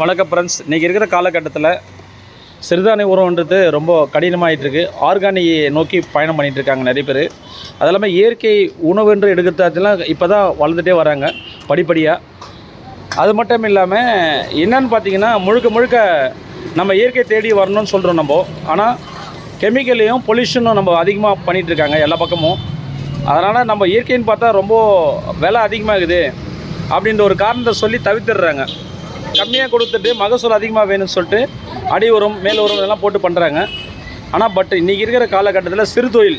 வணக்கம் ஃப்ரெண்ட்ஸ் இன்றைக்கி இருக்கிற காலகட்டத்தில் சிறுதானிய உரம்ன்றது ரொம்ப கடினமாகிட்டுருக்கு ஆர்கானிக் நோக்கி பயணம் பண்ணிகிட்டு இருக்காங்க நிறைய பேர். அது இல்லாமல் இயற்கை உணவுன்று எடுக்கிறதுலாம் இப்போ தான் வளர்ந்துட்டே வராங்க படிப்படியாக அது மட்டும் இல்லாமல் என்னன்னு பார்த்தீங்கன்னா முழுக்க முழுக்க நம்ம இயற்கை தேடி வரணும்னு சொல்கிறோம் நம்ம. ஆனால் கெமிக்கலையும் பொல்யூஷனும் நம்ம அதிகமாக பண்ணிகிட்டு இருக்காங்க எல்லா பக்கமும். அதனால் நம்ம இயற்கைன்னு பார்த்தா ரொம்ப விலை அதிகமாகுது அப்படின்ற ஒரு காரணத்தை சொல்லி தவித்துடுறாங்க கம்மியாக கொடுத்துட்டு மகசூல் அதிகமாக வேணும்னு சொல்லிட்டு அடி உரம் மேல் உரம் இதெல்லாம் போட்டு பண்ணுறாங்க ஆனால் பட் இன்றைக்கி இருக்கிற காலகட்டத்தில் சிறு தொழில்.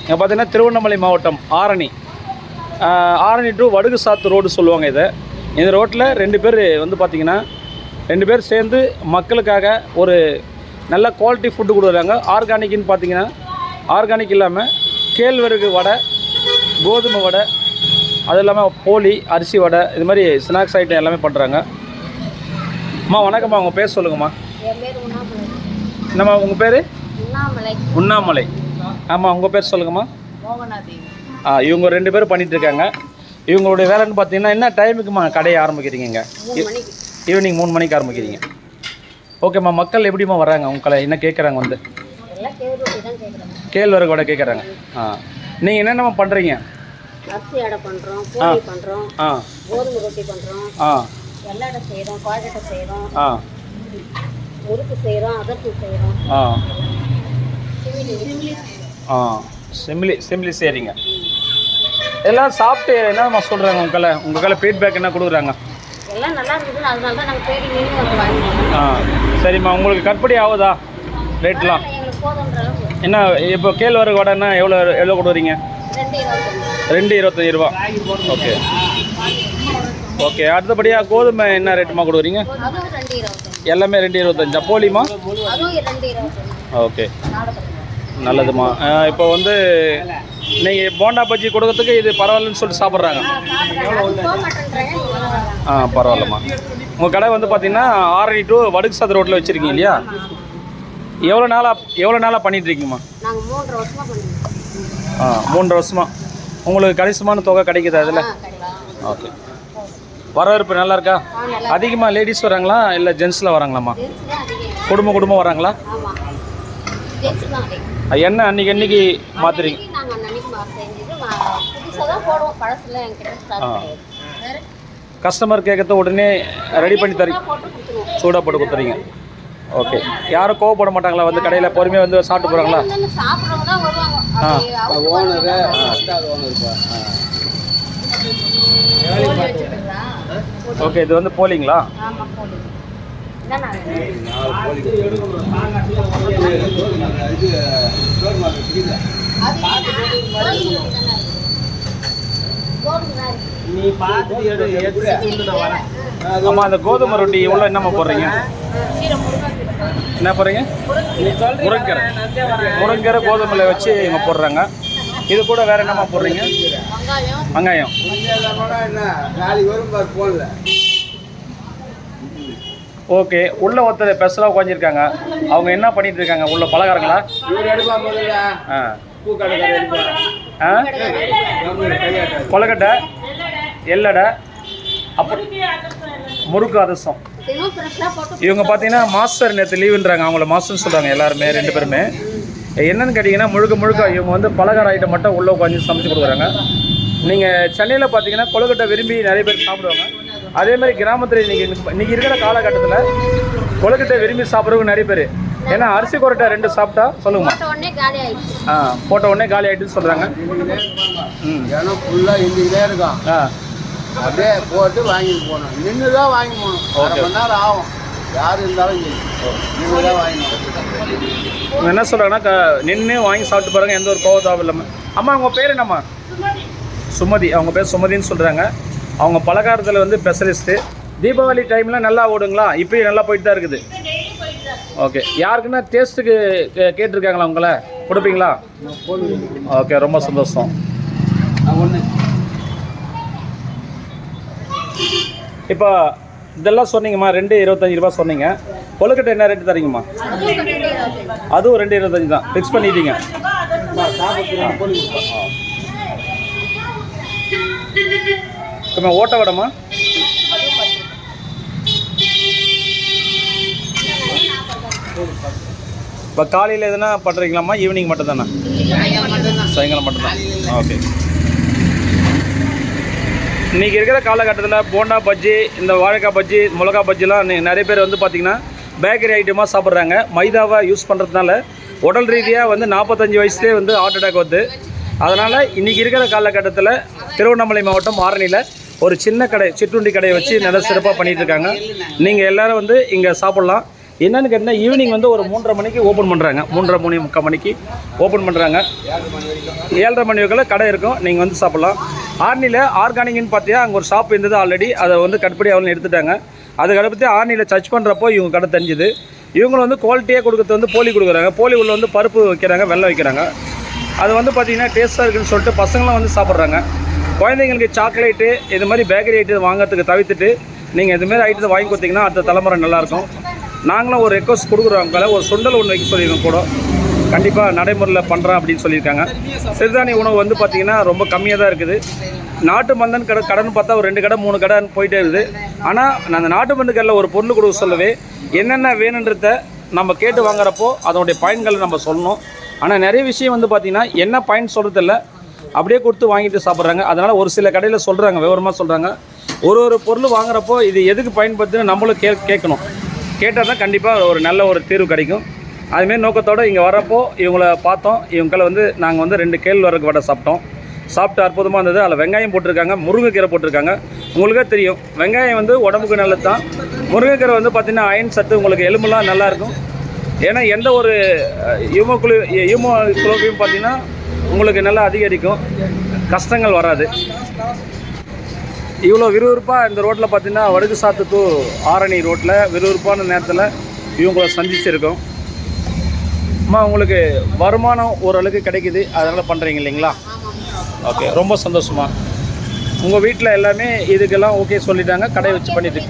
இங்கே பார்த்தீங்கன்னா திருவண்ணாமலை மாவட்டம் Arani. Arani to Vadugu Sathu road சொல்லுவாங்க இதை. இந்த ரோட்டில் ரெண்டு பேர் வந்து பார்த்திங்கன்னா ரெண்டு பேர் சேர்ந்து மக்களுக்காக ஒரு நல்ல குவாலிட்டி ஃபுட்டு கொடுக்குறாங்க ஆர்கானிக்னு பார்த்தீங்கன்னா ஆர்கானிக் இல்லாமல் கேழ்வரகு வடை கோதுமை வடை அது இல்லாமல் போலி அரிசி வடை இது மாதிரி ஸ்நாக்ஸ் ஐட்டம் எல்லாமே பண்ணுறாங்க அம்மா வணக்கம்மா. உங்கள் பேர் சொல்லுங்கம்மா. என் பேர் உண்ணாமலை. என்னம்மா உங்கள் பேர்? உண்ணாமலை. ஆமாம் உங்கள் பேர் சொல்லுங்கம்மா. ஆ இவங்க ரெண்டு பேரும் பண்ணிட்டு இருக்காங்க. இவங்களுடைய வேலைன்னு பார்த்தீங்கன்னா என்ன டைமுக்குமா கடையை ஆரம்பிக்கிறீங்க ஈவினிங் மூணு மணிக்கு ஆரம்பிக்கிறீங்க. ஓகேம்மா மக்கள் எப்படிம்மா வராங்க உங்களை என்ன கேட்குறாங்க வந்து? கேழ்வரகு கூட கேட்குறாங்க ஆ. நீங்கள் என்னென்னம்மா பண்ணுறீங்க அரிசி அடை பண்ணுறோம் பண்ணுறோம் ஆ. கோதுமை ரொட்டி பண்ணுறோம் ஆ. வெள்ளடை செய்கிறோம் பாக்கெட்டை செய்கிறோம் ஆ. முறுக்கு செய்கிறோம் அதற்கு செய்கிறோம் ஆ. சிமிலி ஆ. சிம்லி சிம்லி சரிங்க எல்லாம் சாப்பிட்டு என்னம்மா சொல்கிறாங்க உங்களை உங்கள் ஃபீட்பேக் என்ன கொடுக்குறாங்க? எல்லாம் நல்லா இருக்குது அதனால தான் நாங்கள் தேடி நின்று வந்து வாங்கிக்கிறோம் ஆ. சரிம்மா உங்களுக்கு கட்டுப்படி ஆகுதா? ரேட்லாம் என்ன இப்போ கேழ்வரகு வடைன்னா எவ்வளோ எவ்வளோ கொடுக்குறீங்க? ரெண்டு இருபத்தஞ்சி ரூபா. ஓகே. ஓகே அடுத்தபடியாக கோதுமை என்ன ரேட்டுமா கொடுக்குறீங்க? எல்லாமே ரெண்டு இருபத்தஞ்சா? போலிமா ஓகே. நல்லதுமா இப்போ வந்து நீங்கள் போண்டா பஜ்ஜி கொடுக்கறதுக்கு இது பரவாயில்லன்னு சொல்லிட்டு சாப்பிட்றாங்க. ஆ பரவாயில்லம்மா. உங்கள் கடை வந்து பார்த்தீங்கன்னா ஆரணி டு வடுக்கு சாத் ரோட்டில் வச்சுருக்கீங்க இல்லையா? எவ்வளோ நாளாக எவ்வளோ நாளாக மூன்றரை வருஷமாக பண்ணிருக்கோம் ஆ மூன்றரை வருஷமா. உங்களுக்கு கணிசமான தொகை கிடைக்குதா அதில் ஓகே. வரவேற்பு நல்லா இருக்கா ஆ நல்லா அதிகமாக லேடிஸ் வராங்களா? இல்லை ஜென்ஸில் வராங்களாம்மா? ஜென்ஸ் தான் அதிகம் குடும்பம் குடும்பம் வராங்களா? என்ன அன்னைக்கு அன்னைக்கு மாத்துறீங்க கஸ்டமர் கேட்கறத உடனே ரெடி பண்ணி தரீங்க சூடாக போட்டு கொடுத்துறீங்க. ஓகே யாரும் கோவப்பட மாட்டாங்களா? வந்து கடையில் பொறுமையாக வந்து சாப்பிட்டு போகிறாங்களா வந்து ஓகே இது வந்து போலிங்களா ஆமாம். ஆமாம் அந்த கோதுமை ரொட்டி இவ்வளோ என்னம்மா போடுறீங்க. என்ன போடுறீங்க? முருங்கீரை முருங்கீரை கோதுமையில் வச்சு இவங்க போடுறாங்க. இது கூட வேறு என்னம்மா போடுறீங்க? வெங்காயம். ஓகே உள்ள ஒருத்தர் ஸ்பெஷலாக உட்காந்துருக்காங்க அவங்க என்ன பண்ணிட்டு இருக்காங்க? உள்ள பலகாரங்களா? ஆ. ஆ? கொலக்கட்டை எல்லடை அப்புறம் முறுக்கு அதிரசம். இவங்க பார்த்தீங்கன்னா மாஸ்டர் நேற்று லீவுன்றாங்க அவங்கள மாஸ்டர்னு சொல்கிறாங்க எல்லாருமே ரெண்டு பேருமே. என்னன்னு கேட்டிங்கன்னா முழுக்க முழுக்க இவங்க வந்து பலகார ஐட்டம் மட்டும் உள்ளே உட்காந்து சமைச்சு கொடுக்குறாங்க. நீங்கள் சென்னையில் பார்த்தீங்கன்னா கொழுக்கட்டை விரும்பி நிறைய பேர் சாப்பிடுவாங்க. அதே மாதிரி கிராமத்தில் இன்றைக்கி இன்றைக்கி இருக்கிற காலகட்டத்தில் கொழுக்கட்டை விரும்பி சாப்பிட்றவங்க நிறைய பேர். ஏன்னா அரிசி கொரட்டை ரெண்டு சாப்பிட்டா சொல்லுங்கம்மா. ஆ போட்ட உடனே காலி ஆகிட்டுன்னு சொல்கிறாங்க ம். ஏன்னா ஃபுல்லாக இருந்துக்கிட்டே இருக்கான். ஆ. அப்படியே போட்டு வாங்கிட்டு போகணும். நின்று தான் வாங்கி போகணும். அரை மணி நேரம் ஆகும். யார் இருந்தாலும் நின்று தான் வாங்கி இவங்க என்ன சொல்கிறாங்கன்னா நின்று வாங்கி சாப்பிட்டு பாருங்க எந்த ஒரு கோவத்தாவும் இல்லாமல் அம்மா அவங்க பேர் என்னம்மா? சுமதி. அவங்க பேர் சுமதின்னு சொல்கிறாங்க அவங்க பலகாரத்தில் வந்து ஸ்பெஷலிஸ்ட்டு தீபாவளி டைமில் நல்லா ஓடுங்களா? இப்பயும் நல்லா போயிட்டு தான் இருக்குது ஓகே யாருக்குன்னா டேஸ்ட்டுக்கு கேட்டிருக்காங்களா உங்களை? கொடுப்பீங்களா? ஓகே ரொம்ப சந்தோஷம். இப்போ இதெல்லாம் சொன்னீங்கம்மா ரெண்டு இருபத்தஞ்சி ரூபா சொன்னீங்க. கொழுக்கட்டை என்ன ரேட்டு தரீங்கம்மா? அதுவும் ரெண்டு இருபத்தஞ்சி தான். ஃபிக்ஸ் பண்ணிட்டீங்க. ஓட்ட வடமா இப்போ காலையில் எதுனா பண்ணுறீங்களாம்மா ஈவினிங் மட்டும் தானே சாயங்காலம் மட்டும்தான். ஓகே இன்றைக்கி இருக்கிற காலகட்டத்தில் போண்டா பஜ்ஜி இந்த வாழைக்காய் பஜ்ஜி மிளகா பஜ்ஜிலாம் நிறைய பேர் வந்து பார்த்திங்கன்னா பேக்கரி ஐட்டமாக சாப்பிட்றாங்க. மைதாவை யூஸ் பண்ணுறதுனால உடல் ரீதியாக வந்து நாற்பத்தஞ்சு வயசுலேயே வந்து ஹார்ட் அட்டாக் வருது. அதனால் இன்றைக்கி இருக்கிற காலகட்டத்தில் திருவண்ணாமலை மாவட்டம் ஆரணியில் ஒரு சின்ன கடை சிற்றுண்டி கடையை வச்சு நல்லா சிறப்பாக பண்ணிகிட்டு இருக்காங்க. நீங்கள் எல்லோரும் வந்து இங்கே சாப்பிட்லாம். என்னென்னு கேட்டிங்கன்னா ஈவினிங் வந்து ஒரு மூன்றரை மணிக்கு ஓப்பன் பண்ணுறாங்க மூன்றரை மணி முக்கால் மணிக்கு ஓப்பன் பண்ணுறாங்க ஏழரை மணி வரைக்கும் கடை இருக்கும். நீங்கள் வந்து சாப்பிட்லாம். ஆர்னியில் ஆர்கானிக்னு பார்த்தியா அங்கே ஒரு ஷாப் இருந்தது ஆல்ரெடி அதை வந்து கட்டுப்படி அவங்க எடுத்துட்டாங்க. அதுக்கு பற்றி ஆர்னியில் சர்ச் பண்ணுறப்போ இவங்க கடை தெரிஞ்சுது. இவங்க வந்து குவாலிட்டியாக கொடுக்குறது வந்து போலி கொடுக்குறாங்க. போலி உள்ள வந்து பருப்பு வைக்கிறாங்க வெள்ளம் வைக்கிறாங்க. அது வந்து பார்த்திங்கன்னா டேஸ்ட்டாக இருக்குன்னு சொல்லிட்டு பசங்களாம் வந்து சாப்பிட்றாங்க. குழந்தைங்களுக்கு சாக்லேட்டு இது மாதிரி பேக்கரி ஐட்டம் வாங்குறதுக்கு தவிர்த்துட்டு நீங்கள் இதுமாரி ஐட்டத்தை வாங்கி கொடுத்தீங்கன்னா அடுத்த தலைமுறை நல்லாயிருக்கும் நாங்களும் ஒரு ரெக்வஸ்ட் கொடுக்குறவங்கள ஒரு சுண்டல் ஒன்று வைக்க சொல்லியிருக்கோம் கூட. கண்டிப்பாக நடைமுறையில் பண்ணுறான் அப்படின்னு சொல்லியிருக்காங்க. சிறுதானிய உணவு வந்து பார்த்திங்கன்னா ரொம்ப கம்மியாக தான் இருக்குது. நாட்டு மந்தன் கடை கடன் பார்த்தா ஒரு ரெண்டு கடை மூணு கடைன்னு போயிட்டே இருக்குது. ஆனால் அந்த நாட்டு மருந்து கடையில் ஒரு பொருள் கொடுக்க சொல்லவே என்னென்ன வேணுன்றத நம்ம கேட்டு வாங்குறப்போ அதனுடைய பயன்களை நம்ம சொல்லணும். ஆனால் நிறைய விஷயம் வந்து பார்த்திங்கன்னா என்ன பயன் சொல்கிறதில்ல அப்படியே கொடுத்து வாங்கிட்டு சாப்பிட்றாங்க. அதனால் ஒரு சில கடையில் சொல்கிறாங்க விவரமாக சொல்கிறாங்க ஒரு ஒரு பொருள் வாங்குறப்போ இது எதுக்கு பயன்படுத்துன்னு நம்மளும் கே கேட்கணும். கேட்டால் தான் கண்டிப்பாக ஒரு நல்ல ஒரு தீர்வு கிடைக்கும். அதுமாரி நோக்கத்தோடு இங்கே வரப்போ இவங்கள பார்த்தோம். இவங்களை வந்து நாங்கள் வந்து ரெண்டு கேழ்வரகு வடை சாப்பிட்டோம். சாப்பிட்டு அற்புதமாக இருந்தது. அதில் வெங்காயம் போட்டிருக்காங்க முருங்கைக்கீரை போட்டிருக்காங்க. உங்களுக்கே தெரியும். வெங்காயம் வந்து உடம்புக்கு நல்லது தான் முருங்கைக்கீரை வந்து பார்த்திங்கன்னா அயன் சத்து உங்களுக்கு எலும்புலாம் நல்லாயிருக்கும் ஏன்னா எந்த ஒரு யூமோக்குழு யூமோ குழுவையும் பார்த்தீங்கன்னா உங்களுக்கு நல்லா அதிகரிக்கும். கஷ்டங்கள் வராது. இவ்வளோ விறுவிறுப்பாக இந்த ரோட்டில் பார்த்தீங்கன்னா வடுகு சாத்து டு ஆரணி ரோட்டில் விறுவிறுப்பான நேரத்தில் இவங்கள சந்திச்சிருக்கோம். அம்மா உங்களுக்கு வருமானம் ஓரளவுக்கு கிடைக்குது. அதனால் பண்ணுறீங்க இல்லைங்களா? ஓகே ரொம்ப சந்தோஷமா. உங்கள் வீட்டில் எல்லாமே இதுக்கெல்லாம் ஓகே சொல்லிட்டாங்க. கடை வச்சு பண்ணிட்டு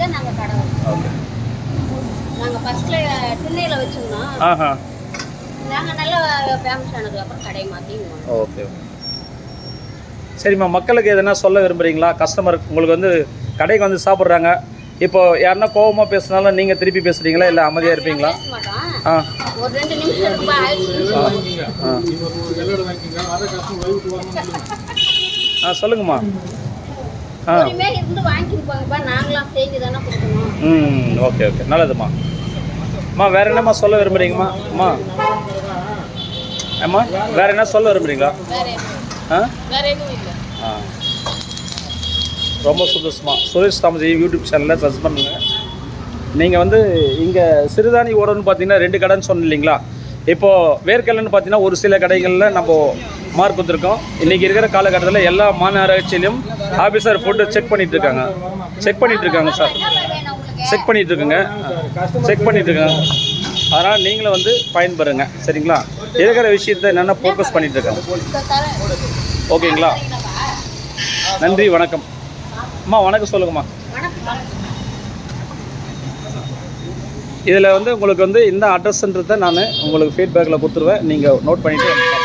ஓகே ஆஹா. நாங்கள் நல்ல ஃபேமஸ் ஓகே சரிம்மா மக்களுக்கு எதனா சொல்ல விரும்புகிறீங்களா கஸ்டமர் உங்களுக்கு வந்து கடைக்கு வந்து சாப்பிட்றாங்க. இப்போ யாருன்னா கோவமாக பேசுனாலும் நீங்கள் திருப்பி பேசுகிறீங்களா இல்லை அமைதியாக இருப்பீங்களா? ஆ. ஒரு ரெண்டு நிமிஷம் ரொம்ப ஆயிடுச்சு. ஆ. சொல்லுங்கம்மா. ஆ. ம் ஓகே ஓகே. நல்லதும்மா. அம்மா வேற என்னம்மா சொல்ல விரும்புகிறீங்கம்மா அம்மா. அம்மா வேற என்ன சொல்ல விரும்புகிறீங்களா ரொம்ப சந்தோஷமா. சுரேஷ் தாமதி யூடியூப் சேனலில் சர்ச் பண்ணுங்க. நீங்கள் வந்து இங்கே சிறுதானி ஓடன்னு பார்த்தீங்கன்னா ரெண்டு கடைன்னு சொன்ன இல்லைங்களா? இப்போது வேர்க்கடலைன்னு பார்த்தீங்கன்னா ஒரு சில கடைகளில் நம்ம மார்க் கொடுத்துருக்கோம் இன்றைக்கி இருக்கிற காலகட்டத்தில் எல்லா மாநகராட்சியிலையும் ஆஃபீஸர் ஃபுட்டு செக் பண்ணிட்டு இருக்காங்க. செக் பண்ணிட்டு இருக்காங்க சார் செக் பண்ணிட்டு இருக்குங்க. செக் பண்ணிட்டு இருக்காங்க. அதனால் நீங்களும் வந்து பயன்பெறுங்க. சரிங்களா? இருக்கிற விஷயத்தை என்னென்ன ஃபோக்கஸ் பண்ணிகிட்டு இருக்காங்க ஓகேங்களா? நன்றி வணக்கம். அம்மா வணக்கம் சொல்லுங்கம்மா. இதில் வந்து உங்களுக்கு வந்து இந்த அட்ரஸ்ன்றதை நான் உங்களுக்கு ஃபீட்பேக்கில் கொடுத்துருவேன். நீங்கள் நோட் பண்ணிவிட்டு